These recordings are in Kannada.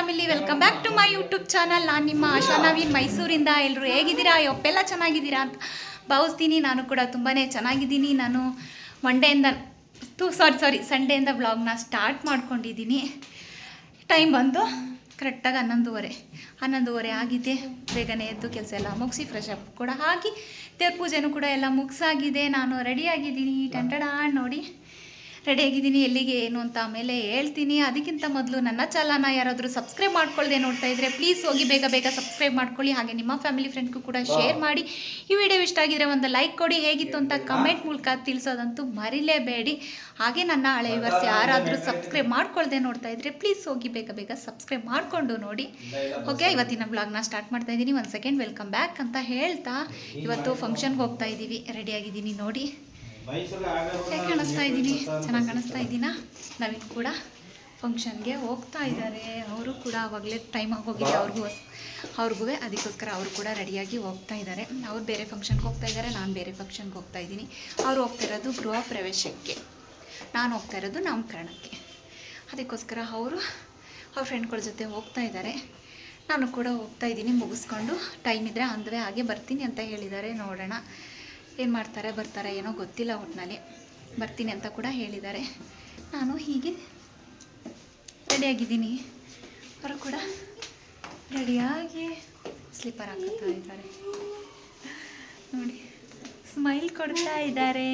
Family welcome back to my YouTube channel ನಾನು ನಿಮ್ಮ ಆಶಾ ನವೀನ್ ಮೈಸೂರಿಂದ ಎಲ್ಲರೂ ಹೇಗಿದ್ದೀರಾ? ಒಪ್ಪೆಲ್ಲ ಚೆನ್ನಾಗಿದ್ದೀರಾ ಅಂತ ಭಾವಿಸ್ತೀನಿ. ನಾನು ಕೂಡ ತುಂಬಾ ಚೆನ್ನಾಗಿದ್ದೀನಿ. ನಾನು ಮಂಡೆಯಿಂದ ಟು ಸಾರಿ ಸಾರಿ ಸಂಡೆಯಿಂದ ಬ್ಲಾಗ್ನ ಸ್ಟಾರ್ಟ್ ಮಾಡ್ಕೊಂಡಿದ್ದೀನಿ. ಟೈಮ್ ಬಂದು ಕರೆಕ್ಟಾಗಿ ಹನ್ನೊಂದುವರೆ ಹನ್ನೊಂದುವರೆ ಆಗಿದೆ. ಬೇಗನೆ ಎದ್ದು ಕೆಲಸ ಎಲ್ಲ ಮುಗಿಸಿ ಫ್ರೆಶ್ ಅಪ್ ಕೂಡ ಆಗಿ, ದೇವ್ರ ಪೂಜೆನೂ ಕೂಡ ಎಲ್ಲ ಮುಗಿಸಾಗಿದೆ. ನಾನು ರೆಡಿಯಾಗಿದ್ದೀನಿ ಟಂಟಡ, ನೋಡಿ. ರೆಡಿಯಾಗಿದ್ದೀನಿ ಎಲ್ಲಿಗೆ ಏನು ಅಂತ ಆಮೇಲೆ ಹೇಳ್ತೀನಿ. ಅದಕ್ಕಿಂತ ಮೊದಲು ನನ್ನ ಚಾಲನ ಯಾರಾದರೂ ಸಬ್ಸ್ಕ್ರೈಬ್ ಮಾಡ್ಕೊಳ್ಳದೆ ನೋಡ್ತಾ ಇದ್ದರೆ ಪ್ಲೀಸ್ ಹೋಗಿ ಬೇಗ ಬೇಗ ಸಬ್ಸ್ಕ್ರೈಬ್ ಮಾಡ್ಕೊಳ್ಳಿ. ಹಾಗೆ ನಿಮ್ಮ ಫ್ಯಾಮಿಲಿ ಫ್ರೆಂಡ್ಗೂ ಕೂಡ ಶೇರ್ ಮಾಡಿ. ಈ ವಿಡಿಯೋ ಇಷ್ಟ ಆಗಿದ್ರೆ ಒಂದು ಲೈಕ್ ಕೊಡಿ. ಹೇಗಿತ್ತು ಅಂತ ಕಮೆಂಟ್ ಮೂಲಕ ತಿಳಿಸೋದಂತೂ ಮರಿಲೇಬೇಡಿ. ಹಾಗೆ ನನ್ನ ಹಳೆ ವರ್ಷ ಯಾರಾದರೂ ಸಬ್ಸ್ಕ್ರೈಬ್ ಮಾಡ್ಕೊಳ್ಳದೆ ನೋಡ್ತಾ ಇದ್ದರೆ ಪ್ಲೀಸ್ ಹೋಗಿ ಬೇಗ ಬೇಗ ಸಬ್ಸ್ಕ್ರೈಬ್ ಮಾಡಿಕೊಂಡು ನೋಡಿ. ಓಕೆ ಇವತ್ತಿನ ಬ್ಲಾಗ್ನ ಸ್ಟಾರ್ಟ್ ಮಾಡ್ತಾ ಇದ್ದೀನಿ. ಒಂದು ಸೆಕೆಂಡ್ ವೆಲ್ಕಮ್ ಬ್ಯಾಕ್ ಅಂತ ಹೇಳ್ತಾ. ಇವತ್ತು ಫಂಕ್ಷನ್ಗೆ ಹೋಗ್ತಾ ಇದ್ದೀವಿ ರೆಡಿಯಾಗಿದ್ದೀನಿ ನೋಡಿ. ಹೇಗೆ ಕಾಣಿಸ್ತಾ ಇದ್ದೀನಿ ಚೆನ್ನಾಗಿ ಕಾಣಿಸ್ತಾ ಇದ್ದೀನಾ ನವೀನ್ ಕೂಡ ಫಂಕ್ಷನ್ಗೆ ಹೋಗ್ತಾ ಇದ್ದಾರೆ. ಅವರು ಕೂಡ ಆವಾಗಲೇ ಟೈಮ್ ಆಗೋಗಿದೆ ಅವ್ರಿಗೂ ಅವ್ರಿಗೂ ಅದಕ್ಕೋಸ್ಕರ ಅವರು ಕೂಡ ರೆಡಿಯಾಗಿ ಹೋಗ್ತಾ ಇದ್ದಾರೆ. ಅವ್ರು ಬೇರೆ ಫಂಕ್ಷನ್ಗೆ ಹೋಗ್ತಾ ಇದ್ದಾರೆ ನಾನು ಬೇರೆ ಫಂಕ್ಷನ್ಗೆ ಹೋಗ್ತಾ ಇದ್ದೀನಿ. ಅವ್ರು ಹೋಗ್ತಾ ಇರೋದು ಗೃಹ ಪ್ರವೇಶಕ್ಕೆ. ನಾನು ಹೋಗ್ತಾ ಇರೋದು ನಾಮಕರಣಕ್ಕೆ. ಅದಕ್ಕೋಸ್ಕರ ಅವರು ಅವ್ರ ಫ್ರೆಂಡ್ಗಳ ಜೊತೆ ಹೋಗ್ತಾ ಇದ್ದಾರೆ. ನಾನು ಕೂಡ ಹೋಗ್ತಾ ಇದ್ದೀನಿ ಮುಗಿಸ್ಕೊಂಡು. ಟೈಮ್ ಇದ್ದರೆ ಅಂದವೇ ಹಾಗೆ ಬರ್ತೀನಿ ಅಂತ ಹೇಳಿದ್ದಾರೆ. ನೋಡೋಣ. ಏನು ಮಾಡ್ತಾರೆ, ಬರ್ತಾರೆ ಏನೋ ಗೊತ್ತಿಲ್ಲ ಒಟ್ಟಿನಲ್ಲಿ ಬರ್ತೀನಿ ಅಂತ ಕೂಡ ಹೇಳಿದ್ದಾರೆ. ನಾನು ಹೀಗೆ ರೆಡಿಯಾಗಿದ್ದೀನಿ ಅವರು ಕೂಡ ರೆಡಿಯಾಗಿ ಸ್ಲೀಪರ್ ಹಾಕ್ತಾ ಇದ್ದಾರೆ. ನೋಡಿ ಸ್ಮೈಲ್ ಕೊಡ್ತಾ ಇದ್ದಾರೆ.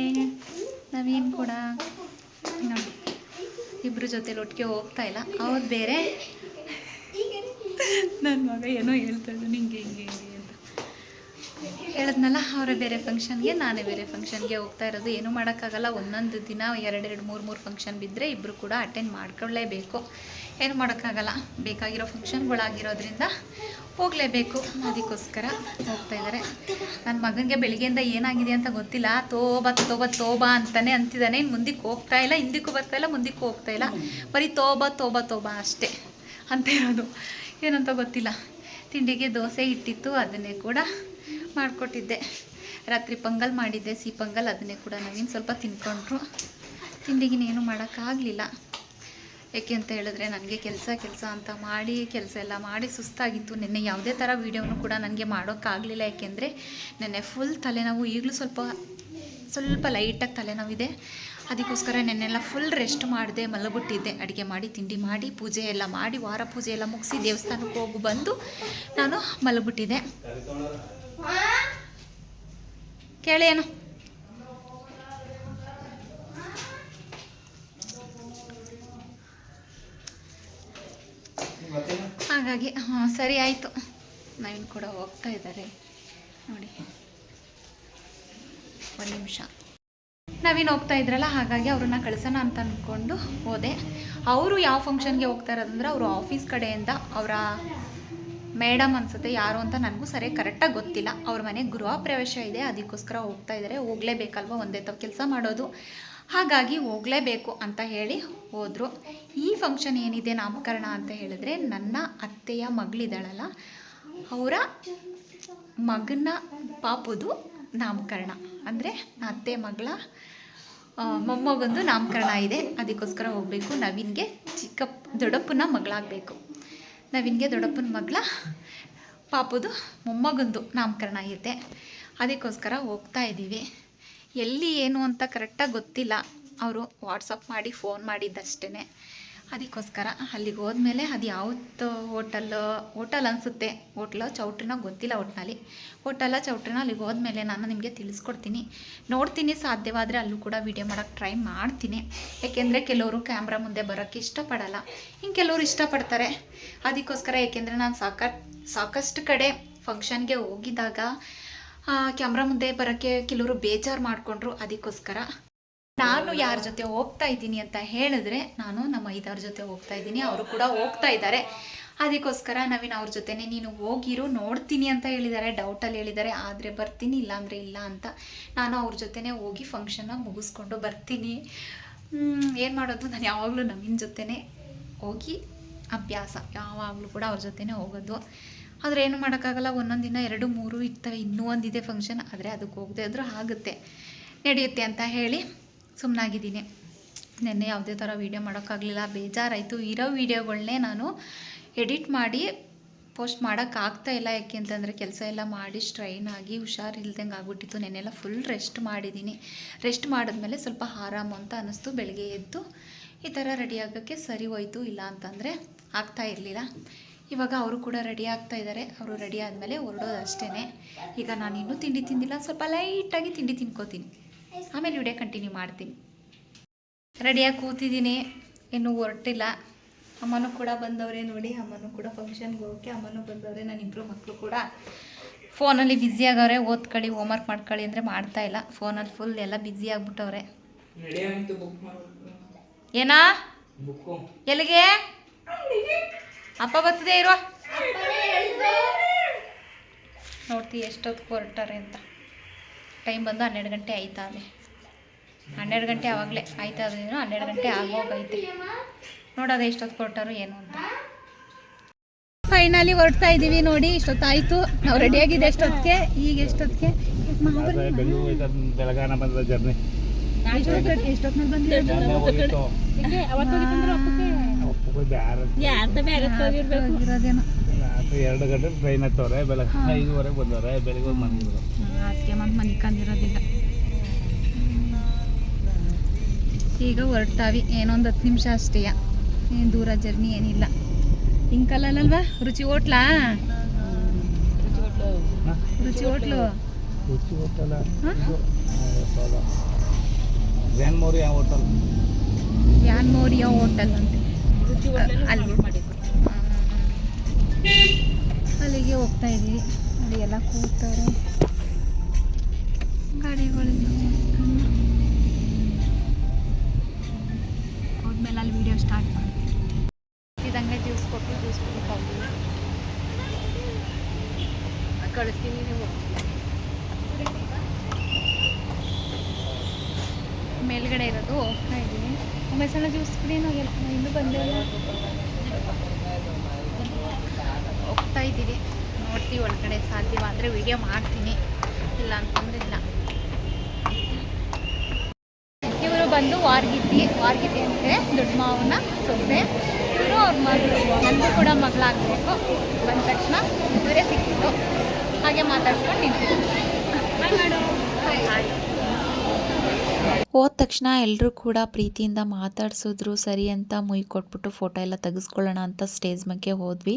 ನಾವೇನು ಕೂಡ ನೋಡಿ ಇಬ್ಬರ ಜೊತೆಲಿ ಒಟ್ಟಿಗೆ ಹೋಗ್ತಾ ಇಲ್ಲ. ಅವ್ರು ಬೇರೆ. ನನ್ನ ಮಗ ಏನೋ ಹೇಳ್ತಾ ಇದ್ದು ಹಿಂಗೆ ಹಿಂಗೆ ಹಿಂಗೆ. ಹೇಳಿದ್ನಲ್ಲ, ಅವರೇ ಬೇರೆ ಫಂಕ್ಷನ್ಗೆ ನಾನೇ ಬೇರೆ ಫಂಕ್ಷನ್ಗೆ ಹೋಗ್ತಾ ಇರೋದು. ಏನೂ ಮಾಡೋಕ್ಕಾಗಲ್ಲ. ಒಂದೊಂದು ದಿನ ಎರಡೆರಡು ಮೂರು ಮೂರು ಫಂಕ್ಷನ್ ಬಿದ್ದರೆ ಇಬ್ಬರು ಕೂಡ ಅಟೆಂಡ್ ಮಾಡ್ಕೊಳ್ಳೇಬೇಕು ಏನು ಮಾಡೋಕ್ಕಾಗಲ್ಲ. ಬೇಕಾಗಿರೋ ಫಂಕ್ಷನ್ಗಳಾಗಿರೋದ್ರಿಂದ ಹೋಗಲೇಬೇಕು. ಅದಕ್ಕೋಸ್ಕರ ಹೋಗ್ತಾ ಇದ್ದಾರೆ ನನ್ನ ಮಗನಿಗೆ ಬೆಳಿಗ್ಗೆಯಿಂದ ಏನಾಗಿದೆ ಅಂತ ಗೊತ್ತಿಲ್ಲ. ತೋಬ ತೋಬ ತೋಬ ಅಂತಾನೆ ಅಂತಿದ್ದಾನೆ. ಇನ್ನು ಮುಂದಕ್ಕೆ ಹೋಗ್ತಾ ಇಲ್ಲ. ಹಿಂದಕ್ಕೂ ಬರ್ತಾ ಇಲ್ಲ, ಮುಂದಕ್ಕೂ ಹೋಗ್ತಾ ಇಲ್ಲ. ಬರೀ ತೋಬ ತೋಬ ತೋಬ ಅಷ್ಟೇ ಅಂತ ಇರೋದು. ಏನಂತ ಗೊತ್ತಿಲ್ಲ. ತಿಂಡಿಗೆ ದೋಸೆ ಇಟ್ಟಿತ್ತು. ಅದನ್ನೇ ಕೂಡ ಮಾಡಿಕೊಟ್ಟಿದ್ದೆ. ರಾತ್ರಿ ಪೊಂಗಲ್ ಮಾಡಿದ್ದೆ, ಸಿಹಿ ಪೊಂಗಲ್ ಅದನ್ನೇ ಕೂಡ ನವೀನ್ ಸ್ವಲ್ಪ ತಿನ್ಕೊಂಡ್ರು. ತಿಂಡಿಗಿನೇನು ಮಾಡೋಕ್ಕಾಗಲಿಲ್ಲ. ಯಾಕೆ ಅಂತ ಹೇಳಿದ್ರೆ ನನಗೆ ಕೆಲಸ ಕೆಲಸ ಅಂತ ಮಾಡಿ, ಕೆಲಸ ಎಲ್ಲ ಮಾಡಿ ಸುಸ್ತಾಗಿತ್ತು. ನಿನ್ನೆ ಯಾವುದೇ ಥರ ವೀಡಿಯೋನು ಕೂಡ ನನಗೆ ಮಾಡೋಕ್ಕಾಗಲಿಲ್ಲ. ಯಾಕೆಂದರೆ ನೆನ್ನೆ ಫುಲ್ ತಲೆನೋವು, ಈಗಲೂ ಸ್ವಲ್ಪ ಸ್ವಲ್ಪ ಲೈಟಾಗಿ ತಲೆನೋವಿದೆ. ಅದಕ್ಕೋಸ್ಕರ ನೆನ್ನೆಲ್ಲ ಫುಲ್ ರೆಸ್ಟ್ ಮಾಡಿದೆ, ಮಲಗಿಬಿಟ್ಟಿದ್ದೆ. ಅಡುಗೆ ಮಾಡಿ, ತಿಂಡಿ ಮಾಡಿ, ಪೂಜೆ ಎಲ್ಲ ಮಾಡಿ, ವಾರ ಪೂಜೆ ಎಲ್ಲ ಮುಗಿಸಿ ದೇವಸ್ಥಾನಕ್ಕೆ ಹೋಗಿ ಬಂದು ನಾನು ಮಲಗ್ಬಿಟ್ಟಿದ್ದೆ. ಕೇಳೇನು ಹಾಗಾಗಿ, ಹಾಂ, ಸರಿ ಆಯಿತು. ನವೀನ್ ಕೂಡ ಹೋಗ್ತಾ ಇದ್ದಾರೆ. ನೋಡಿ. ಒಂದು ನಿಮಿಷ. ನವೀನ್ ಹೋಗ್ತಾ ಇದ್ರಲ್ಲ, ಹಾಗಾಗಿ ಅವ್ರನ್ನ ಕಳಿಸೋಣ ಅಂತ ಅಂದ್ಕೊಂಡು ಹೋದೆ. ಅವರು ಯಾವ ಫಂಕ್ಷನ್ಗೆ ಹೋಗ್ತಾ ಇರೋದಂದ್ರೆ, ಅವರು ಆಫೀಸ್ ಕಡೆಯಿಂದ ಅವರ ಮೇಡಮ್ ಅನ್ಸುತ್ತೆ, ಯಾರು ಅಂತ ನನಗೂ ಸರಿ ಕರೆಕ್ಟಾಗಿ ಗೊತ್ತಿಲ್ಲ. ಅವ್ರ ಮನೆ ಗೃಹ ಪ್ರವೇಶ ಇದೆ, ಅದಕ್ಕೋಸ್ಕರ ಹೋಗ್ತಾ ಇದ್ದಾರೆ ಹೋಗಲೇಬೇಕಲ್ವ ಒಂದೇ ತವ ಕೆಲಸ ಮಾಡೋದು? ಹಾಗಾಗಿ ಹೋಗಲೇಬೇಕು ಅಂತ ಹೇಳಿ ಹೋದರು. ಈ ಫಂಕ್ಷನ್ ಏನಿದೆ ನಾಮಕರಣ ಅಂತ ಹೇಳಿದ್ರೆ, ನನ್ನ ಅತ್ತೆಯ ಮಗಳಿದ್ದಾಳಲ್ಲ, ಅವರ ಮಗನ ಪಾಪುದು ನಾಮಕರಣ. ಅಂದರೆ ಅತ್ತೆ ಮಗಳ ಮೊಮ್ಮಗೊಂದು ನಾಮಕರಣ ಇದೆ, ಅದಕ್ಕೋಸ್ಕರ ಹೋಗಬೇಕು, ನವೀನ್ಗೆ ಚಿಕ್ಕ ದೊಡ್ಡಪ್ಪನ ಮಗಳಾಗಬೇಕು. ನವೀನ್ಗೆ ದೊಡ್ಡಪ್ಪನ ಮಗಳ, ಪಾಪುದು ಮೊಮ್ಮಗಂದು ನಾಮಕರಣ ಐತೆ ಅದಕ್ಕೋಸ್ಕರ ಹೋಗ್ತಾ ಇದ್ದೀವಿ. ಎಲ್ಲಿ ಏನು ಅಂತ ಕರೆಕ್ಟಾಗಿ ಗೊತ್ತಿಲ್ಲ. ಅವರು ವಾಟ್ಸಪ್ ಮಾಡಿ ಫೋನ್ ಮಾಡಿದ್ದಷ್ಟೇ ಅದಕ್ಕೋಸ್ಕರ ಅಲ್ಲಿಗೆ ಹೋದ್ಮೇಲೆ ಅದು ಯಾವತ್ತು ಹೋಟಲ್ ಹೋಟಲ್ ಅನಿಸುತ್ತೆ. ಹೋಟ್ಲ ಚೌಟ್ರಿನ ಗೊತ್ತಿಲ್ಲ ಒಟ್ಟಿನಲ್ಲಿ ಹೋಟಲ ಚೌಟ್ರಿನ ಅಲ್ಲಿಗೆ ಹೋದ್ಮೇಲೆ ನಾನು ನಿಮಗೆ ತಿಳಿಸ್ಕೊಡ್ತೀನಿ. ನೋಡ್ತೀನಿ, ಸಾಧ್ಯವಾದರೆ ಅಲ್ಲೂ ಕೂಡ ವಿಡಿಯೋ ಮಾಡೋಕ್ಕೆ ಟ್ರೈ ಮಾಡ್ತೀನಿ. ಯಾಕೆಂದರೆ ಕೆಲವರು ಕ್ಯಾಮ್ರಾ ಮುಂದೆ ಬರೋಕ್ಕೆ ಇಷ್ಟಪಡಲ್ಲ. ಇನ್ನು ಕೆಲವರು ಇಷ್ಟಪಡ್ತಾರೆ. ಅದಕ್ಕೋಸ್ಕರ ಏಕೆಂದರೆ ನಾನು ಸಾಕ, ಸಾಕಷ್ಟು ಕಡೆ ಫಂಕ್ಷನ್ಗೆ ಹೋಗಿದ್ದಾಗ ಕ್ಯಾಮ್ರಾ ಮುಂದೆ ಬರೋಕ್ಕೆ ಕೆಲವರು ಬೇಜಾರು ಮಾಡಿಕೊಂಡ್ರು ಅದಕ್ಕೋಸ್ಕರ. ನಾನು ಯಾರ ಜೊತೆ ಹೋಗ್ತಾ ಇದ್ದೀನಿ ಅಂತ ಹೇಳಿದ್ರೆ ನಾನು ನಮ್ಮ ಐದಾರು ಜೊತೆ ಹೋಗ್ತಾ ಇದ್ದೀನಿ, ಅವರು ಕೂಡ ಹೋಗ್ತಾ ಇದ್ದಾರೆ. ಅದಕ್ಕೋಸ್ಕರ ನವೀನ್ ಅವ್ರ ಜೊತೆನೆ ನೀನು ಹೋಗಿರು, ನೋಡ್ತೀನಿ ಅಂತ ಹೇಳಿದ್ದಾರೆ ಡೌಟಲ್ಲಿ ಹೇಳಿದ್ದಾರೆ, ಆದರೆ ಬರ್ತೀನಿ, ಇಲ್ಲಾಂದರೆ ಇಲ್ಲ ಅಂತ. ನಾನು ಅವ್ರ ಜೊತೆನೇ ಹೋಗಿ ಫಂಕ್ಷನ್ನ ಮುಗಿಸ್ಕೊಂಡು ಬರ್ತೀನಿ. ಏನು ಮಾಡೋದು? ನಾನು ಯಾವಾಗಲೂ ನವೀನ್ ಜೊತೆನೇ ಹೋಗಿ ಅಭ್ಯಾಸ, ಯಾವಾಗಲೂ ಕೂಡ ಅವ್ರ ಜೊತೆನೇ ಹೋಗೋದು. ಆದರೆ ಏನು ಮಾಡೋಕ್ಕಾಗಲ್ಲ, ಒಂದೊಂದು ದಿನ ಎರಡು, ಮೂರು ಇರ್ತವೆ ಇನ್ನೂ ಒಂದಿದೆ ಫಂಕ್ಷನ್ ಆದರೆ ಅದಕ್ಕೆ ಹೋಗದೆ ಆದರೂ ಆಗುತ್ತೆ. ನಡೆಯುತ್ತೆ ಅಂತ ಹೇಳಿ ಸುಮ್ಮನಾಗಿದ್ದೀನಿ ನಿನ್ನೆ ಯಾವುದೇ ಥರ ವೀಡಿಯೋ ಮಾಡೋಕ್ಕಾಗಲಿಲ್ಲ. ಬೇಜಾರಾಯಿತು. ಇರೋ ವೀಡಿಯೋಗಳನ್ನೇ ನಾನು ಎಡಿಟ್ ಮಾಡಿ ಪೋಸ್ಟ್ ಮಾಡೋಕ್ಕಾಗ್ತಾ ಇಲ್ಲ. ಯಾಕೆ ಅಂತಂದರೆ ಕೆಲಸ ಎಲ್ಲ ಮಾಡಿ ಸ್ಟ್ರೈನ್ ಆಗಿ ಹುಷಾರಿಲ್ದಂಗೆ ಆಗ್ಬಿಟ್ಟಿತ್ತು. ನೆನ್ನೆಲ್ಲ ಫುಲ್ ರೆಸ್ಟ್ ಮಾಡಿದ್ದೀನಿ. ರೆಸ್ಟ್ ಮಾಡಿದ್ಮೇಲೆ ಸ್ವಲ್ಪ ಆರಾಮು ಅಂತ ಅನ್ನಿಸ್ತು. ಬೆಳಗ್ಗೆ ಎದ್ದು ಈ ಥರ ರೆಡಿ ಆಗೋಕ್ಕೆ ಸರಿ ಹೋಯಿತು. ಇಲ್ಲ ಅಂತಂದರೆ ಆಗ್ತಾ ಇರಲಿಲ್ಲ. ಇವಾಗ ಅವರು ಕೂಡ ರೆಡಿ ಆಗ್ತಾ ಇದ್ದಾರೆ ಅವರು ರೆಡಿ ಆದಮೇಲೆ ಹೊರಡೋದು ಅಷ್ಟೇ ಈಗ ನಾನು ಇನ್ನೂ ತಿಂಡಿ ತಿಂದಿಲ್ಲ. ಸ್ವಲ್ಪ ಲೈಟಾಗಿ ತಿಂಡಿ ತಿನ್ಕೋತೀನಿ. ಆಮೇಲೆ ವಿಡಿಯೋ ಕಂಟಿನ್ಯೂ ಮಾಡ್ತೀನಿ. ರೆಡಿಯಾಗಿ ಕೂತಿದ್ದೀನಿ. ಇನ್ನೂ ಹೊರಟಿಲ್ಲ. ಅಮ್ಮನೂ ಕೂಡ ಬಂದವರೇ ನೋಡಿ. ಅಮ್ಮನೂ ಕೂಡ ಫಂಕ್ಷನ್ಗೆ ಹೋಗೋಕ್ಕೆ ಅಮ್ಮನೂ ಬಂದವರೆ. ನಾನು ಇಬ್ಬರು ಮಕ್ಕಳು ಕೂಡ ಫೋನಲ್ಲಿ ಬ್ಯುಸಿ ಆಗವ್ರೆ. ಓದ್ಕೊಳ್ಳಿ ಹೋಮ್ವರ್ಕ್ ಮಾಡ್ಕೊಳ್ಳಿ ಅಂದರೆ ಮಾಡ್ತಾ ಇಲ್ಲ. ಫೋನಲ್ಲಿ ಫುಲ್ ಎಲ್ಲ ಬ್ಯುಸಿ ಆಗ್ಬಿಟ್ಟವ್ರೆ. ಏನಾ? ಎಲ್ಲಿಗೆ? ಅಪ್ಪ ಬರ್ತದೆ ಇರುವ? ನೋಡ್ತೀವಿ ಎಷ್ಟೊತ್ತು ಹೊರಟಾರೆ ಅಂತ. ಟೈಮ್ ಬಂದು ಹನ್ನೆರಡು ಗಂಟೆ ಆಯ್ತಾವೆ ಹನ್ನೆರಡು ಗಂಟೆ ಆವಾಗಲೇ. ಆಯ್ತಾ ಅದೇನು ಹನ್ನೆರಡು ಗಂಟೆ ಆಗೋಗೈತೆ. ನೋಡೋದು ಎಷ್ಟೊತ್ತು ಹೊರಟಾರು ಏನು ಅಂತ. ಫೈನಲಿ ಹೊರಡ್ತಾ ಇದ್ದೀವಿ ನೋಡಿ ಇಷ್ಟೊತ್ತಾಯಿತು. ನಾವು ರೆಡಿಯಾಗಿದೆ ಎಷ್ಟೊತ್ತಿಗೆ ಈಗ ಎಷ್ಟೊತ್ತಿಗೆ? ಎಷ್ಟೊತ್ತಿನಲ್ಲಿ ಎರಡು ಗಂಟೆ ಟ್ರೈನ್ ಹತ್ತವ್ರೆ ಬೆಳಗ್ಗೆ ಐದುವರೆಗೆ ಬಂದವ್ರೆ ಬೆಳಿಗ್ಗೆ ಹೋಗಿ ಮನೆಗೆ ಅದಕ್ಕೆ ಮತ್ತೆ ಮನೆ ಕಂದಿರೋದಿಲ್ಲ ಈಗ ಹೊರಡ್ತಾವಿ ಏನೊಂದು ಹತ್ತು ನಿಮಿಷ ಅಷ್ಟೇ ಏನು ದೂರ ಜರ್ನಿ ಏನಿಲ್ಲ. ಹಿಂಕಲ್ಲಲ್ವಾ ರುಚಿ ಹೋಟ್ಲಾ? ರುಚಿ ಹೋಟ್ಲು? ರುಚಿ ಹೋಟೆಲ್ ಗ್ರ್ಯಾಂಡ್ ಮೋರಿಯಾ ಹೋಟೆಲ್ ಯಾನ್ ಮೋರಿಯಾ ಹೋಟೆಲ್ ಅಂತೆ. ಅಲ್ಲಿ. ಅಲ್ಲಿಗೆ ಹೋಗ್ತಾ ಇದೀವಿ. ಅಲ್ಲಿ ಎಲ್ಲ ಕೂತಾರೆ ಗಾಡಿಗಳಿಂದ ಹೋದ್ಮೇಲೆ ಅಲ್ಲಿ ವಿಡಿಯೋ ಸ್ಟಾರ್ಟ್ ಮಾಡ್ತೀವಿ. ಇದಂಗೆ ಜ್ಯೂಸ್ ಕೊಟ್ಟು ಜ್ಯೂಸ್ ಕುಡಿತಾಯಿದ್ದೀವಿ ಕಳಿಸ್ತೀನಿ ನೀವು. ಮೇಲ್ಗಡೆ ಇರೋದು ಹೋಗ್ತಾ ಇದ್ದೀವಿ ಒಮ್ಮೆ ಸಣ್ಣ ಜ್ಯೂಸ್ ಕುಡಿ ನಾವು ಇನ್ನೂ ಬಂದೇ ಹೋಗ್ತಾ ಇದ್ದೀವಿ. ನೋಡ್ತೀವಿ ಒಳಗಡೆ ಸಾಧ್ಯವಾದರೆ ವಿಡಿಯೋ ಮಾಡ್ತೀನಿ. ಇಲ್ಲ ಅಂತಂದ್ರೆ ಇಲ್ಲ. ಇವರು ಬಂದು ವಾರ್ಗಿತಿ ವಾರ್ಗಿತಿ ಅಂದರೆ ದೊಡ್ಡ ಮಾವನ ಸೊಸೆ. ಇವರು ಅವ್ರ ಮಗಳು ನನಗೂ ಕೂಡ ಮಗಳಾಗಬೇಕು. ಬಂದ ತಕ್ಷಣ ಇವರೇ ಸಿಕ್ಕಿತ್ತು ಹಾಗೆ ಮಾತಾಡ್ಸ್ಕೊಂಡು ನಿಂತಿದ್ದು ಹಾಯ್ ಹೋದ ತಕ್ಷಣ ಎಲ್ಲರೂ ಕೂಡ ಪ್ರೀತಿಯಿಂದ ಮಾತಾಡಿಸಿದ್ರು, ಸರಿ ಅಂತ ಮುಯ್ ಕೊಟ್ಬಿಟ್ಟು ಫೋಟೋ ಎಲ್ಲ ತೆಗೆಸ್ಕೊಳ್ಳೋಣ ಅಂತ ಸ್ಟೇಜ್ ಮೇಲೆ ಹೋದ್ವಿ.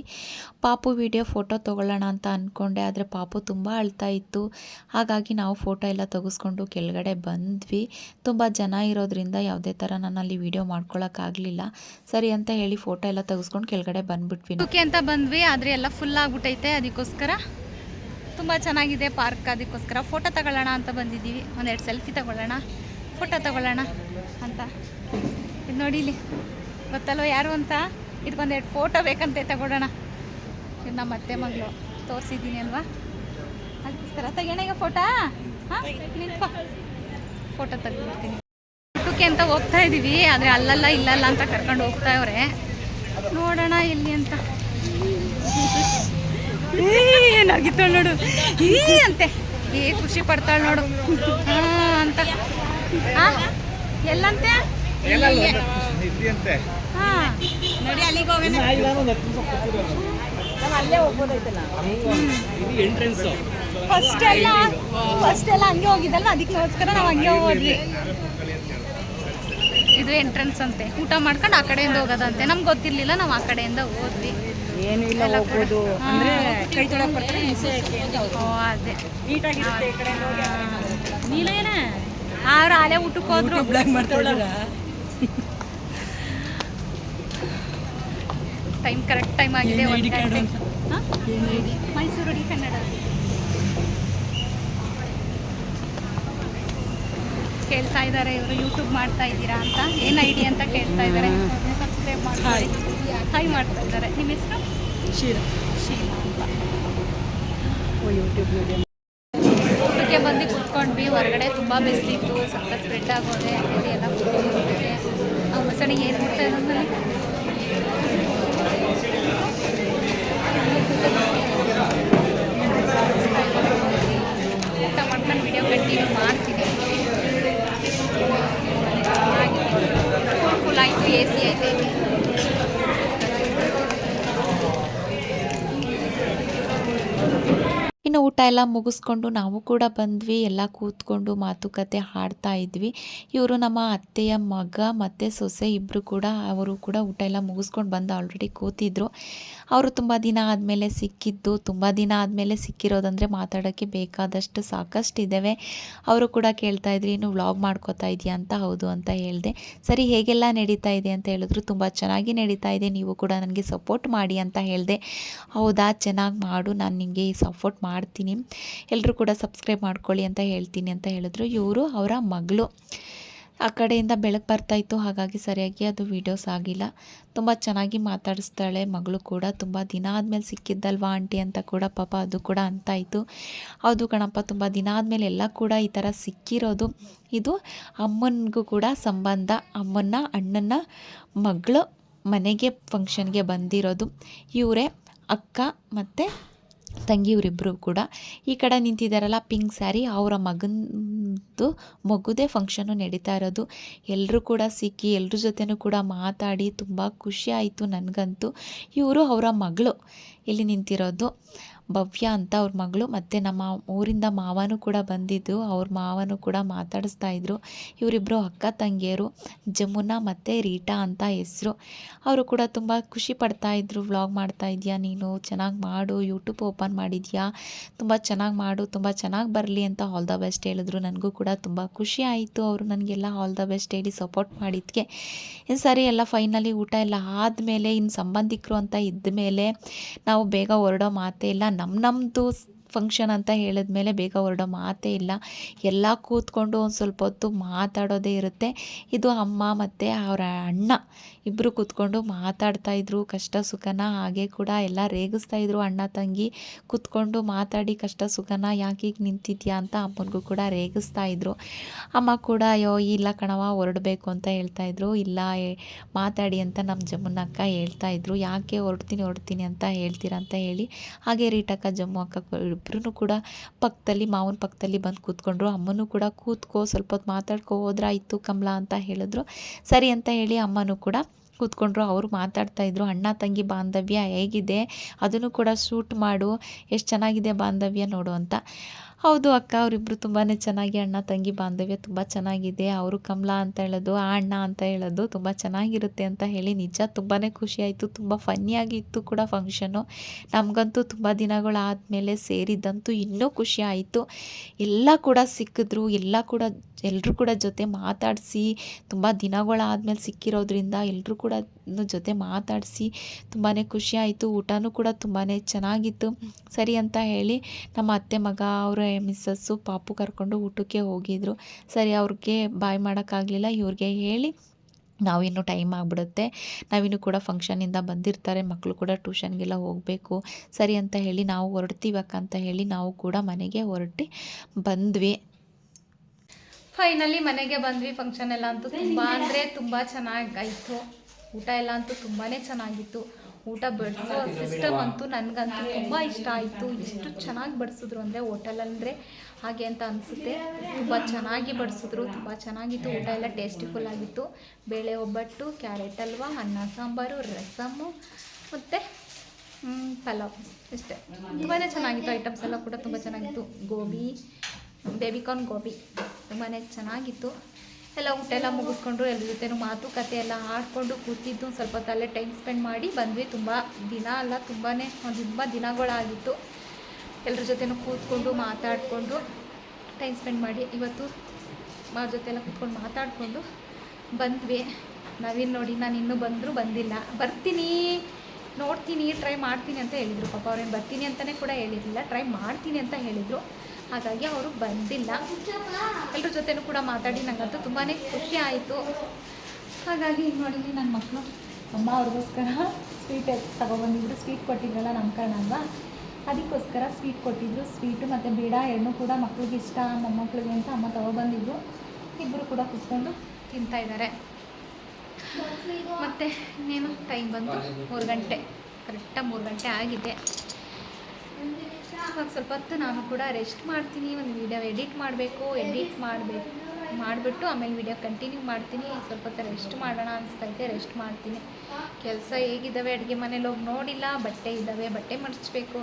ಪಾಪು ವಿಡಿಯೋ ಫೋಟೋ ತೊಗೊಳ್ಳೋಣ ಅಂತ ಅಂದ್ಕೊಂಡೆ ಆದರೆ ಪಾಪು ತುಂಬ ಅಳ್ತಾ ಇತ್ತು. ಹಾಗಾಗಿ ನಾವು ಫೋಟೋ ಎಲ್ಲ ತೆಗೆಸ್ಕೊಂಡು ಕೆಳಗಡೆ ಬಂದ್ವಿ. ತುಂಬ ಜನ ಇರೋದ್ರಿಂದ ಯಾವುದೇ ಥರ ನಾನು ಅಲ್ಲಿ ವಿಡಿಯೋ ಸರಿ ಅಂತ ಹೇಳಿ ಫೋಟೋ ಎಲ್ಲ ತೆಗೆಸ್ಕೊಂಡು ಕೆಳಗಡೆ ಬಂದ್ಬಿಟ್ವಿ ಓಕೆ ಅಂತ ಬಂದ್ವಿ, ಆದರೆ ಎಲ್ಲ ಫುಲ್ ಆಗಿಬಿಟ್ಟೈತೆ ಅದಕ್ಕೋಸ್ಕರ. ತುಂಬ ಚೆನ್ನಾಗಿದೆ ಪಾರ್ಕ್ ಅದಕ್ಕೋಸ್ಕರ. ಫೋಟೋ ತಗೊಳ್ಳೋಣ ಅಂತ ಬಂದಿದ್ದೀವಿ. ಒಂದೆರಡು ಸೆಲ್ಫಿ ತಗೊಳ್ಳೋಣ. ಫೋಟೋ ತಗೊಳ್ಳೋಣ ಅಂತ. ಇದು ನೋಡಿಲಿ ಇಲ್ಲಿ. ಗೊತ್ತಲ್ವ ಯಾರು ಅಂತ? ಇದಕ್ಕೊಂದೆರಡು ಫೋಟೋ ಬೇಕಂತೆ ತಗೊಳ್ಳೋಣ. ಇದು ನಮ್ಮ ಅತ್ತೆ ಮಗಳು. ತೋರಿಸಿದ್ದೀನಿ ಅಲ್ವಾ? ಅದಕ್ಕೋಸ್ಕರ. ತೆಗೋಣ ಈಗ ಫೋಟೋ ಹಾಂ? ಫೋಟೋ ತೆಗೆದ್ಬಿಡ್ತೀನಿ. ಊಟಕ್ಕೆ ಅಂತ ಹೋಗ್ತಾ ಇದ್ದೀವಿ ಆದರೆ ಅಲ್ಲಲ್ಲ ಇಲ್ಲಲ್ಲ ಅಂತ ಕರ್ಕೊಂಡು ಹೋಗ್ತಾ ಇವ್ರೆ. ನೋಡೋಣ ಎಲ್ಲಿ ಅಂತ. ಏನಾಗಿತ್ತು ನೋಡು. ಈ ಅಂತೆ. ಏ, ಖುಷಿ ಪಡ್ತಾಳೆ ನೋಡು. ಹಾಂ, ಅಂತ. ಎಲ್ಲಂತೆ? ಇದೆಯಂತೆ. ಹಾ. ಇದು ಎಂಟ್ರೆನ್ಸ್ ಫಸ್ಟ್ ಎಲ್ಲ ಫಸ್ಟ್ ಎಲ್ಲ ಹಂಗೆ ಹೋಗಿದ್ದಲ್ಲ ಅದಕ್ಕೋಸ್ಕರ ನಾವು ಹಂಗೆ ಹೋದ್ವಿ. ಇದು ಎಂಟ್ರೆನ್ಸ್ ಅಂತೆ. ಊಟ ಮಾಡ್ಕೊಂಡು ಆ ಕಡೆಯಿಂದ ಹೋಗೋದಂತೆ. ನಮ್ಗೆ ಗೊತ್ತಿರ್ಲಿಲ್ಲ ನಾವು ಆ ಕಡೆಯಿಂದ ಹೋದ್ವಿ. ಏನು ಇಲ್ಲ ಹೋಗ್ಬೋದು. ಅಂದ್ರೆ ಕೈ ತೊಳಕ್ ಬರ್ತಾರೆ ಅದೇ. ನೀಲೇನ? ಅವ್ರು ಆಲೆ ಊಟಕ್ಕೆ ಹೋದ್ರು. ಟೈಮ್ ಕರೆಕ್ಟ್ ಟೈಮ್ ಆಗಿದೆ? ಮೈಸೂರು ಡಿ ಕನ್ನಡ. ಕೇಳ್ತಾ ಇದ್ದಾರೆ ಇವರು ಯೂಟ್ಯೂಬ್ ಮಾಡ್ತಾ ಇದ್ದೀರಾ ಅಂತ. ಏನು ಐಡಿ ಅಂತ ಕೇಳ್ತಾ ಇದ್ದಾರೆ ಸಬ್ಸ್ಕ್ರೈಬ್ ಮಾಡಿ ಹಾಯ್ ಮಾಡ್ತಾ ಇದ್ದಾರೆ ನಿಮ್ಮ ಹೆಸರು? ಶೀರಾ ಶೀಲಾ ಅಂತ. ಯೂಟ್ಯೂಬ್ ಬಂದು ಕುತ್ಕೊಂಡ್ವಿ. ಹೊರಗಡೆ ತುಂಬ ಬಿಸಿಲಿತ್ತು. ಸ್ವಲ್ಪ ಸ್ಪ್ರೆಡ್ ಆಗೋದೆ ಎಲ್ಲ ಕೂತ್ಕೊಂಡ್ಬಿಟ್ಟಿದೆ ಆ ಮೊಸಳೆ ಏನು ಇರೋದು ಊಟ ಮಾಡ್ಕೊಂಡು ವಿಡಿಯೋ ಕಂಟಿನ್ಯೂ ಮಾಡ್ತೀನಿ ಕೂಲ್ ಆಯಿತು ಎ ಸಿ ಐತೆ ಎಲ್ಲ ಮುಗಿಸ್ಕೊಂಡು ನಾವು ಕೂಡ ಬಂದ್ವಿ, ಎಲ್ಲ ಕೂತ್ಕೊಂಡು ಮಾತುಕತೆ ಹಾಡ್ತಾ ಇದ್ವಿ. ಇವರು ನಮ್ಮ ಅತ್ತೆಯ ಮಗ ಮತ್ತು ಸೊಸೆ ಇಬ್ಬರು ಕೂಡ, ಅವರು ಕೂಡ ಊಟ ಎಲ್ಲ ಮುಗಿಸ್ಕೊಂಡು ಬಂದು ಆಲ್ರೆಡಿ ಕೂತಿದ್ರು. ಅವರು ತುಂಬ ದಿನ ಆದಮೇಲೆ ಸಿಕ್ಕಿದ್ದು, ತುಂಬ ದಿನ ಆದಮೇಲೆ ಸಿಕ್ಕಿರೋದಂದರೆ ಮಾತಾಡೋಕ್ಕೆ ಬೇಕಾದಷ್ಟು ಸಾಕಷ್ಟು ಇದ್ದಾವೆ ಅವರು ಕೂಡ ಕೇಳ್ತಾ ಇದ್ರು, ಇನ್ನು ವ್ಲಾಗ್ ಮಾಡ್ಕೋತಾ ಇದೆಯಾ ಅಂತ? ಹೌದು ಅಂತ ಹೇಳಿದೆ. ಸರಿ, ಹೇಗೆಲ್ಲ ನಡೀತಾ ಇದೆ? ಅಂತ ಹೇಳಿದ್ರು. ತುಂಬ ಚೆನ್ನಾಗಿ ನಡೀತಾ ಇದೆ. ನೀವು ಕೂಡ ನನಗೆ ಸಪೋರ್ಟ್ ಮಾಡಿ ಅಂತ ಹೇಳಿದೆ. ಹೌದಾ, ಚೆನ್ನಾಗಿ ಮಾಡು. ನಾನು ನಿಮಗೆ ಸಪೋರ್ಟ್ ಮಾಡ್ತೀನಿ. ಎಲ್ಲರೂ ಕೂಡ ಸಬ್ಸ್ಕ್ರೈಬ್ ಮಾಡ್ಕೊಳ್ಳಿ ಅಂತ ಹೇಳ್ತೀನಿ ಅಂತ ಹೇಳಿದ್ರು. ಇವರು ಅವರ ಮಗಳು. ಆ ಕಡೆಯಿಂದ ಬೆಳಕು ಬರ್ತಾಯಿತ್ತು ಹಾಗಾಗಿ ಸರಿಯಾಗಿ ಅದು ವೀಡಿಯೋಸ್ ಆಗಿಲ್ಲ. ತುಂಬ ಚೆನ್ನಾಗಿ ಮಾತಾಡಿಸ್ತಾಳೆ ಮಗಳು ಕೂಡ. ತುಂಬ ದಿನ ಆದಮೇಲೆ ಸಿಕ್ಕಿದ್ದಲ್ವಾ ಆಂಟಿ ಅಂತ ಕೂಡ ಪಾಪ ಅದು ಕೂಡ ಅಂತ ಇತ್ತು. ಹೌದು ಕಣಪ್ಪ, ತುಂಬ ದಿನ ಆದಮೇಲೆ ಎಲ್ಲ ಕೂಡ ಈ ಥರ ಸಿಕ್ಕಿರೋದು. ಇದು ಅಮ್ಮನಿಗೂ ಕೂಡ ಸಂಬಂಧ. ಅಮ್ಮನ ಅಣ್ಣನ ಮಗಳು ಮನೆಗೆ ಫಂಕ್ಷನ್ಗೆ ಬಂದಿರೋದು. ಇವರೇ ಅಕ್ಕ ಮತ್ತು ತಂಗಿ ಇವರಿಬ್ಬರು ಕೂಡ ಈ ಕಡೆ ನಿಂತಿದ್ದಾರಲ್ಲ ಪಿಂಕ್ ಸ್ಯಾರಿ ಅವರ ಮಗನದು ಮಗುದೇ ಫಂಕ್ಷನ್ನು ನಡೀತಾ ಇರೋದು. ಎಲ್ಲರೂ ಕೂಡ ಸಿಕ್ಕಿ ಎಲ್ಲರ ಜೊತೆನೂ ಕೂಡ ಮಾತಾಡಿ ತುಂಬ ಖುಷಿ ಆಯಿತು ನನಗಂತೂ. ಇವರು ಅವರ ಮಗಳು ಇಲ್ಲಿ ನಿಂತಿರೋದು. ಭವ್ಯ ಅಂತ ಅವ್ರ ಮಗಳು, ಮತ್ತು ನಮ್ಮ ಊರಿಂದ ಮಾವನೂ ಕೂಡ ಬಂದಿದ್ದು, ಅವ್ರ ಮಾವನೂ ಕೂಡ ಮಾತಾಡಿಸ್ತಾ ಇದ್ರು. ಇವರಿಬ್ಬರು ಅಕ್ಕ ತಂಗಿಯರು, ಜಮುನಾ ಮತ್ತು ರೀಟಾ ಅಂತ ಹೆಸರು. ಅವರು ಕೂಡ ತುಂಬ ಖುಷಿ ಪಡ್ತಾ ಇದ್ರು ವ್ಲಾಗ್ ಮಾಡ್ತಾ ಇದೆಯಾ ನೀನು, ಚೆನ್ನಾಗಿ ಮಾಡು ಯೂಟ್ಯೂಬ್ ಓಪನ್ ಮಾಡಿದ್ಯಾ, ತುಂಬ ಚೆನ್ನಾಗಿ ಮಾಡು, ತುಂಬ ಚೆನ್ನಾಗಿ ಬರಲಿ ಅಂತ ಆಲ್ ದ ಬೆಸ್ಟ್ ಹೇಳಿದ್ರು. ನನಗೂ ಕೂಡ ತುಂಬ ಖುಷಿ ಆಯಿತು, ಅವರು ನನಗೆಲ್ಲ ಆಲ್ ದ ಬೆಸ್ಟ್ ಹೇಳಿ ಸಪೋರ್ಟ್ ಮಾಡಿದ್ದಕ್ಕೆ ಇನ್ನು ಸರಿ ಎಲ್ಲ ಫೈನಲಿ ಊಟ ಎಲ್ಲ ಆದಮೇಲೆ ಇನ್ನು ಸಂಬಂಧಿಕರು ಅಂತ ಇದ್ದ ಮೇಲೆ ನಾವು ಬೇಗ ಹೊರಡೋ ಮಾತೇ ಇಲ್ಲ ನಮ್ಮ ನಮ್ಮದು ಫಂಕ್ಷನ್ ಅಂತ ಹೇಳಿದ್ಮೇಲೆ ಬೇಗ ಹೊರಡೋ ಮಾತೇ ಇಲ್ಲ. ಎಲ್ಲ ಕೂತ್ಕೊಂಡು ಒಂದು ಸ್ವಲ್ಪ ಹೊತ್ತು ಮಾತಾಡೋದೇ ಇರುತ್ತೆ. ಇದು ಅಮ್ಮ ಮತ್ತು ಅವರ ಅಣ್ಣ ಇಬ್ಬರು ಕೂತ್ಕೊಂಡು ಮಾತಾಡ್ತಾ ಇದ್ರು. ಕಷ್ಟ ಸುಖನ ಹಾಗೆ ಕೂಡ ಎಲ್ಲ ರೇಗಿಸ್ತಾ ಇದ್ರು ಅಣ್ಣ ತಂಗಿ. ಕೂತ್ಕೊಂಡು ಮಾತಾಡಿ ಕಷ್ಟ ಸುಖನ ಯಾಕೆ ಈಗ ನಿಂತಿದ್ಯಾ ಅಂತ ಅಮ್ಮನಿಗೂ ಕೂಡ ರೇಗಿಸ್ತಾ ಇದ್ರು. ಅಮ್ಮ ಕೂಡ, ಅಯ್ಯೋ, ಇಲ್ಲ ಕಣವ ಹೊರಡಬೇಕು ಅಂತ ಹೇಳ್ತಾಯಿದ್ರು ಇಲ್ಲ ಮಾತಾಡಿ ಅಂತ ನಮ್ಮ ಜಮ್ಮನಕ್ಕ ಹೇಳ್ತಾ ಇದ್ರು. ಯಾಕೆ ಹೊರಡ್ತೀನಿ ಹೊರಡ್ತೀನಿ ಅಂತ ಹೇಳ್ತೀರಾ ಅಂತ ಹೇಳಿ ಹಾಗೆ ರೀಟಕ್ಕ ಜಮ್ಮು ಅಕ್ಕ ಇಬ್ಬರೂ ಕೂಡ ಪಕ್ಕದಲ್ಲಿ ಮಾವನ ಪಕ್ಕದಲ್ಲಿ ಬಂದು ಕೂತ್ಕೊಂಡ್ರು. ಅಮ್ಮನೂ ಕೂಡ ಕೂತ್ಕೋ ಸ್ವಲ್ಪ ಹೊತ್ತು ಮಾತಾಡ್ಕೋ, ಹೋದ್ರೆ ಆಯಿತು ಕಮಲ ಅಂತ ಹೇಳಿದ್ರು. ಸರಿ ಅಂತ ಹೇಳಿ ಅಮ್ಮನೂ ಕೂಡ ಕೂತ್ಕೊಂಡ್ರು. ಅವರು ಮಾತಾಡ್ತಾ ಇದ್ರು. ಅಣ್ಣ, ತಂಗಿ ಬಾಂಧವ್ಯ ಹೇಗಿದೆ? ಅದನ್ನು ಕೂಡ ಶೂಟ್ ಮಾಡು. ಎಷ್ಟು ಚೆನ್ನಾಗಿದೆ ಬಾಂಧವ್ಯ ನೋಡು ಅಂತ. ಹೌದು ಅಕ್ಕ ಅವರಿಬ್ಬರು ತುಂಬಾ ಚೆನ್ನಾಗಿ ಅಣ್ಣ ತಂಗಿ ಬಾಂಧವ್ಯ ತುಂಬ ಚೆನ್ನಾಗಿದೆ. ಅವರು ಕಮಲ ಅಂತ ಹೇಳೋದು, ಆ ಅಣ್ಣ ಅಂತ ಹೇಳೋದು ತುಂಬ ಚೆನ್ನಾಗಿರುತ್ತೆ ಅಂತ ಹೇಳಿ ನಿಜ ತುಂಬಾ ಖುಷಿಯಾಯಿತು ತುಂಬ ಫನ್ನಿಯಾಗಿತ್ತು ಕೂಡ ಫಂಕ್ಷನು ನಮಗಂತೂ ತುಂಬ ದಿನಗಳಾದಮೇಲೆ ಸೇರಿದ್ದಂತೂ ಇನ್ನೂ ಖುಷಿ ಆಯಿತು. ಎಲ್ಲ ಕೂಡ ಸಿಕ್ಕಿದ್ರು, ಎಲ್ಲ ಕೂಡ ಎಲ್ಲರೂ ಕೂಡ ಜೊತೆ ಮಾತಾಡಿಸಿ, ತುಂಬ ದಿನಗಳಾದಮೇಲೆ ಸಿಕ್ಕಿರೋದ್ರಿಂದ ಎಲ್ಲರೂ ಕೂಡ ಜೊತೆ ಮಾತಾಡಿಸಿ ತುಂಬಾ ಖುಷಿಯಾಯಿತು ಊಟನೂ ಕೂಡ ತುಂಬಾ ಚೆನ್ನಾಗಿತ್ತು. ಸರಿ ಅಂತ ಹೇಳಿ ನಮ್ಮ ಅತ್ತೆ ಮಗ, ಅವರ ಮಿಸ್ಸಸ್ಸು ಪಾಪು ಕರ್ಕೊಂಡು ಊಟಕ್ಕೆ ಹೋಗಿದ್ರು. ಸರಿ, ಅವ್ರಿಗೆ ಬಾಯ್ ಮಾಡೋಕ್ಕಾಗಲಿಲ್ಲ. ಇವ್ರಿಗೆ ಹೇಳಿ ನಾವಿನ್ನೂ ಟೈಮ್ ಆಗಿಬಿಡುತ್ತೆ. ನಾವಿನ್ನು ಕೂಡ ಫಂಕ್ಷನಿಂದ ಬಂದಿರ್ತಾರೆ. ಮಕ್ಕಳು ಕೂಡ ಟ್ಯೂಷನ್ಗೆಲ್ಲ ಹೋಗಬೇಕು. ಸರಿ ಅಂತ ಹೇಳಿ ನಾವು ಹೊರಡ್ತೀವಕ್ಕ ಅಂತ ಹೇಳಿ ನಾವು ಕೂಡ ಮನೆಗೆ ಹೊರಟಿ ಬಂದ್ವಿ. ಫೈನಲಿ ಮನೆಗೆ ಬಂದ್ವಿ ಫಂಕ್ಷನ್ ಎಲ್ಲ ಅಂತೂ ತುಂಬ ಅಂದರೆ ತುಂಬ ಚೆನ್ನಾಗಾಯಿತು ಊಟ ಎಲ್ಲ ಅಂತೂ ತುಂಬಾ ಚೆನ್ನಾಗಿತ್ತು. ಊಟ ಬಡಿಸೋ ಸಿಸ್ಟಮ್ ಅಂತೂ ನನಗಂತೂ ತುಂಬ ಇಷ್ಟ ಆಯಿತು. ಎಷ್ಟು ಚೆನ್ನಾಗಿ ಬಡಿಸಿದ್ರು ಅಂದರೆ ಹೋಟೆಲ್ ಅಂದರೆ ಹಾಗೆ ಅಂತ ಅನಿಸುತ್ತೆ. ತುಂಬ ಚೆನ್ನಾಗಿ ಬಡಿಸಿದ್ರು. ತುಂಬ ಚೆನ್ನಾಗಿತ್ತು. ಊಟ ಎಲ್ಲ ಟೇಸ್ಟಿಫುಲ್ ಆಗಿತ್ತು. ಬೇಳೆ ಒಬ್ಬಟ್ಟು ಕ್ಯಾರೆಟ್ ಹಲ್ವ ಅನ್ನ ಸಾಂಬಾರು ರಸಮ್ಮು ಮತ್ತು ಪಲಾವ್ ಇಷ್ಟೇ. ತುಂಬಾ ಚೆನ್ನಾಗಿತ್ತು. ಐಟಮ್ಸ್ ಎಲ್ಲ ಕೂಡ ತುಂಬ ಚೆನ್ನಾಗಿತ್ತು. ಗೋಬಿ ಬೇಬಿಕಾರ್ನ್ ಗೋಬಿ ತುಂಬಾ ಚೆನ್ನಾಗಿತ್ತು. ಎಲ್ಲ ಊಟ ಎಲ್ಲ ಮುಗಿಸ್ಕೊಂಡು ಎಲ್ಲರ ಜೊತೆನೂ ಮಾತುಕತೆ ಎಲ್ಲ ಆಡ್ಕೊಂಡು ಕೂತಿದ್ದು ಸ್ವಲ್ಪ ತಲೆ ಟೈಮ್ ಸ್ಪೆಂಡ್ ಮಾಡಿ ಬಂದ್ವಿ. ತುಂಬ ದಿನ ಅಲ್ಲ ತುಂಬಾ ಒಂದು ತುಂಬ ದಿನಗಳಾಗಿತ್ತು. ಎಲ್ಲರ ಜೊತೆನೂ ಕೂತ್ಕೊಂಡು ಮಾತಾಡಿಕೊಂಡು ಟೈಮ್ ಸ್ಪೆಂಡ್ ಮಾಡಿ ಇವತ್ತು ಅವ್ರ ಜೊತೆ ಎಲ್ಲ ಕೂತ್ಕೊಂಡು ಮಾತಾಡಿಕೊಂಡು ಬಂದ್ವಿ. ನವೀನ್ ನೋಡಿ, ನಾನು ಇನ್ನೂ ಬಂದರೂ ಬಂದಿಲ್ಲ. ಬರ್ತೀನಿ, ನೋಡ್ತೀನಿ ಟ್ರೈ ಮಾಡ್ತೀನಿ ಅಂತ ಹೇಳಿದರು. ಪಾಪ ಅವ್ರೇನು ಬರ್ತೀನಿ ಅಂತಲೇ ಕೂಡ ಹೇಳಿರಲಿಲ್ಲ. ಟ್ರೈ ಮಾಡ್ತೀನಿ ಅಂತ ಹೇಳಿದರು. ಹಾಗಾಗಿ ಅವರು ಬಂದಿಲ್ಲ. ಎಲ್ಲರ ಜೊತೆನೂ ಕೂಡ ಮಾತಾಡಿ ನನಗಂತೂ ತುಂಬಾ ಖುಷಿ ಆಯಿತು. ಹಾಗಾಗಿ ನೋಡಿ ನನ್ನ ಮಕ್ಕಳು ಅಮ್ಮ ಅವ್ರಿಗೋಸ್ಕರ ಸ್ವೀಟ್ ತಗೊಬಂದಿದ್ರು ಸ್ವೀಟ್ ಕೊಟ್ಟಿದ್ರಲ್ಲ ನಮ್ಮ ಕಾರಣ ಅಲ್ವಾ? ಅದಕ್ಕೋಸ್ಕರ ಸ್ವೀಟ್ ಕೊಟ್ಟಿದ್ರು ಸ್ವೀಟು ಮತ್ತು ಬೇಡ ಹೆಣ್ಣು ಕೂಡ ಮಕ್ಳಿಗೆ ಇಷ್ಟ, ಮೊಮ್ಮಕ್ಳಿಗೆ ಅಂತ ಅಮ್ಮ ತಗೊಬಂದಿದ್ರು. ಇಬ್ಬರು ಕೂಡ ಕುತ್ಕೊಂಡು ತಿಂತಾ ಇದ್ದಾರೆ ಮತ್ತು ಇನ್ನೇನು? ಟೈಮ್ ಬಂತು. ಮೂರು ಗಂಟೆ. ಕರೆಕ್ಟಾಗಿ ಮೂರು ಗಂಟೆ ಆಗಿದೆ. ಇವಾಗ ಸ್ವಲ್ಪ ಹೊತ್ತು ನಾನು ಕೂಡ ರೆಸ್ಟ್ ಮಾಡ್ತೀನಿ, ಒಂದು ವೀಡಿಯೋ ಎಡಿಟ್ ಮಾಡಬೇಕು ಎಡಿಟ್ ಮಾಡಬೇಕು, ಮಾಡಿಬಿಟ್ಟು ಆಮೇಲೆ ವೀಡಿಯೋ ಕಂಟಿನ್ಯೂ ಮಾಡ್ತೀನಿ. ಸ್ವಲ್ಪ ಹೊತ್ತು ರೆಸ್ಟ್ ಮಾಡೋಣ ಅನಿಸ್ತೈತೆ ರೆಸ್ಟ್ ಮಾಡ್ತೀನಿ. ಕೆಲಸ ಹೇಗಿದ್ದಾವೆ ಅಡುಗೆ ಮನೇಲಿ ಹೋಗಿ ನೋಡಿಲ್ಲ, ಬಟ್ಟೆ ಇದ್ದಾವೆ ಬಟ್ಟೆ ಮಡಚಬೇಕು.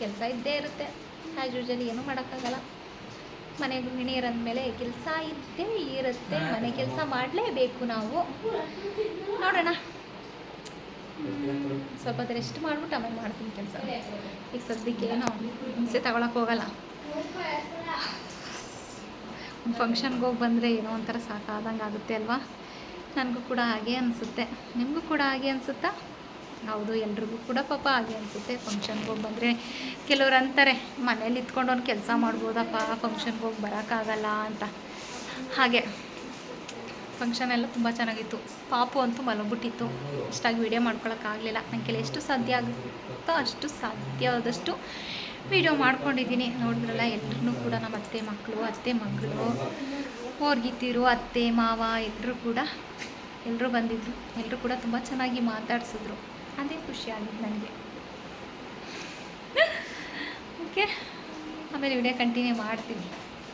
ಕೆಲಸ ಇದ್ದೇ ಇರುತ್ತೆ. ಆ್ಯಸ್ ಯೂಶಲಿ ಏನೂ ಮಾಡೋಕ್ಕಾಗಲ್ಲ. ಮನೆ ಗೃಹಿಣಿಯರ ಅಂದಮೇಲೆ ಕೆಲಸ ಇದ್ದೇ ಇರುತ್ತೆ. ಮನೆ ಕೆಲಸ ಮಾಡಲೇಬೇಕು ನಾವು. ನೋಡೋಣ. ಸ್ವಲ್ಪ ಹೊತ್ತು ರೆಸ್ಟ್ ಮಾಡ್ಬಿಟ್ಟು ಆಮೇಲೆ ಮಾಡ್ತೀನಿ ಕೆಲಸ. ಈಗ ಸದ್ಯಕ್ಕೆ ಏನೋ ಹಿಂಸೆ ತಗೊಳಕ್ಕೆ ಹೋಗಲ್ಲ. ಒಂದು ಫಂಕ್ಷನ್ಗೆ ಹೋಗಿ ಬಂದರೆ ಏನೋ ಒಂಥರ ಸಾಕಾದಂಗೆ ಆಗುತ್ತೆ ಅಲ್ವಾ? ನನಗೂ ಕೂಡ ಹಾಗೆ ಅನಿಸುತ್ತೆ. ನಿಮಗೂ ಕೂಡ ಹಾಗೆ ಅನಿಸುತ್ತಾ? ಹೌದು, ಎಲ್ರಿಗೂ ಕೂಡ ಪಾಪ ಹಾಗೆ ಅನಿಸುತ್ತೆ. ಫಂಕ್ಷನ್ಗೆ ಹೋಗಿ ಬಂದರೆ ಕೆಲವ್ರು ಅಂತಾರೆ, ಮನೇಲಿ ಇತ್ಕೊಂಡು ಒಂದು ಕೆಲಸ ಮಾಡ್ಬೋದಪ್ಪ ಫಂಕ್ಷನ್ಗೆ ಹೋಗಿ ಬರೋಕ್ಕಾಗಲ್ಲ ಅಂತ. ಹಾಗೆ. ಫಂಕ್ಷನ್ ಎಲ್ಲ ತುಂಬ ಚೆನ್ನಾಗಿತ್ತು. ಪಾಪು ಅಂತೂ ಮಲಗ್ಬಿಟ್ಟಿತ್ತು. ಇಷ್ಟಾಗಿ ವೀಡಿಯೋ ಮಾಡ್ಕೊಳಕ್ಕಾಗಲಿಲ್ಲ. ನನ್ನ ಕೆಲ ಎಷ್ಟು ಸಾಧ್ಯ ಆಗುತ್ತೋ ಅಷ್ಟು ಸಾಧ್ಯ ಆದಷ್ಟು ವೀಡಿಯೋ ಮಾಡ್ಕೊಂಡಿದ್ದೀನಿ. ನೋಡಿದ್ರಲ್ಲ ಎಲ್ರೂ ಕೂಡ ನಮ್ಮ ಅತ್ತೆ ಮಕ್ಕಳು ಅತ್ತೆ ಮಗಳು ಹೋರ್ಗಿತ್ತಿರು ಅತ್ತೆ, ಮಾವ ಎಲ್ಲರೂ ಕೂಡ ಎಲ್ಲರೂ ಬಂದಿದ್ದರು ಎಲ್ಲರೂ ಕೂಡ ತುಂಬ ಚೆನ್ನಾಗಿ ಮಾತಾಡಿಸಿದ್ರು. ಅದೇ ಖುಷಿಯಾಗಿತ್ತು ನನಗೆ. ಓಕೆ ಆಮೇಲೆ ವಿಡಿಯೋ ಕಂಟಿನ್ಯೂ ಮಾಡ್ತೀನಿ.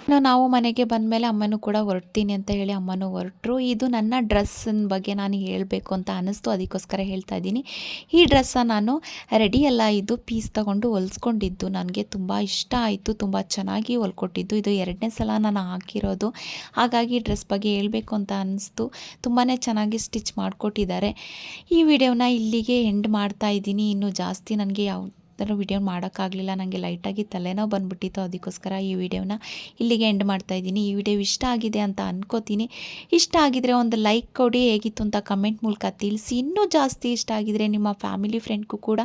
ಇನ್ನು ನಾವು ಮನೆಗೆ ಬಂದಮೇಲೆ ಅಮ್ಮನೂ ಕೂಡ ಹೊರಡ್ತೀನಿ ಅಂತ ಹೇಳಿ ಅಮ್ಮನೂ ಹೊರಟರು. ಇದು ನನ್ನ ಡ್ರೆಸ್ಸಿನ ಬಗ್ಗೆ ನಾನು ಹೇಳಬೇಕು ಅಂತ ಅನ್ನಿಸ್ತು. ಅದಕ್ಕೋಸ್ಕರ ಹೇಳ್ತಾ ಇದ್ದೀನಿ. ಈ ಡ್ರೆಸ್ಸ ನಾನು ರೆಡಿ ಎಲ್ಲ ಇದು ಪೀಸ್ ತಗೊಂಡು ಹೊಲ್ಸ್ಕೊಂಡಿದ್ದು. ನನಗೆ ತುಂಬ ಇಷ್ಟ ಆಯಿತು. ತುಂಬ ಚೆನ್ನಾಗಿ ಹೊಲ್ಕೊಟ್ಟಿದ್ದು. ಇದು ಎರಡನೇ ಸಲ ನಾನು ಹಾಕಿರೋದು. ಹಾಗಾಗಿ ಡ್ರೆಸ್ ಬಗ್ಗೆ ಹೇಳಬೇಕು ಅಂತ ಅನ್ನಿಸ್ತು. ತುಂಬಾ ಚೆನ್ನಾಗಿ ಸ್ಟಿಚ್ ಮಾಡಿಕೊಟ್ಟಿದ್ದಾರೆ. ಈ ವಿಡಿಯೋನ ಇಲ್ಲಿಗೆ ಎಂಡ್ ಮಾಡ್ತಾ ಇದ್ದೀನಿ. ಇನ್ನೂ ಜಾಸ್ತಿ ನನಗೆ ಯಾವ ಥರ ವಿಡಿಯೋ ಮಾಡೋಕ್ಕಾಗಲಿಲ್ಲ. ನನಗೆ ಲೈಟಾಗಿ ತಲೆನೋವು ಬಂದುಬಿಟ್ಟಿತ್ತು. ಅದಕ್ಕೋಸ್ಕರ ಈ ವಿಡಿಯೋನ ಇಲ್ಲಿಗೆ ಎಂಡ್ ಮಾಡ್ತಾ ಇದ್ದೀನಿ. ಈ ವಿಡಿಯೋ ಇಷ್ಟ ಆಗಿದೆ ಅಂತ ಅನ್ಕೋತೀನಿ. ಇಷ್ಟ ಆಗಿದರೆ ಒಂದು ಲೈಕ್ ಕೊಡಿ. ಹೇಗಿತ್ತು ಅಂತ ಕಮೆಂಟ್ ಮೂಲಕ ತಿಳಿಸಿ. ಇನ್ನೂ ಜಾಸ್ತಿ ಇಷ್ಟ ಆಗಿದರೆ ನಿಮ್ಮ ಫ್ಯಾಮಿಲಿ ಫ್ರೆಂಡ್ಗೂ ಕೂಡ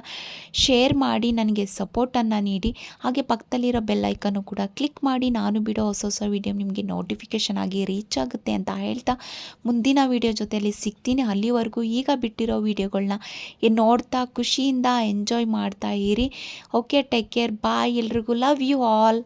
ಶೇರ್ ಮಾಡಿ, ನನಗೆ ಸಪೋರ್ಟನ್ನು ನೀಡಿ. ಹಾಗೆ ಪಕ್ಕದಲ್ಲಿರೋ ಬೆಲ್ ಐಕನ್ನು ಕೂಡ ಕ್ಲಿಕ್ ಮಾಡಿ. ನಾನು ಬಿಡೋ ಹೊಸ ಹೊಸ ವಿಡಿಯೋ ನಿಮಗೆ ನೋಟಿಫಿಕೇಷನ್ ಆಗಿ ರೀಚ್ ಆಗುತ್ತೆ ಅಂತ ಹೇಳ್ತಾ ಮುಂದಿನ ವಿಡಿಯೋ ಜೊತೆಯಲ್ಲಿ ಸಿಗ್ತೀನಿ. ಅಲ್ಲಿವರೆಗೂ ಈಗ ಬಿಟ್ಟಿರೋ ವಿಡಿಯೋಗಳನ್ನ ನೋಡ್ತಾ, ಖುಷಿಯಿಂದ ಎಂಜಾಯ್ ಮಾಡ್ತಾ ಇರಿ. ಓಕೆ ಟೇಕ್ ಕೇರ್ ಬಾಯ್ ಎಲ್ರಿಗೂ ಲವ್ ಯು ಆಲ್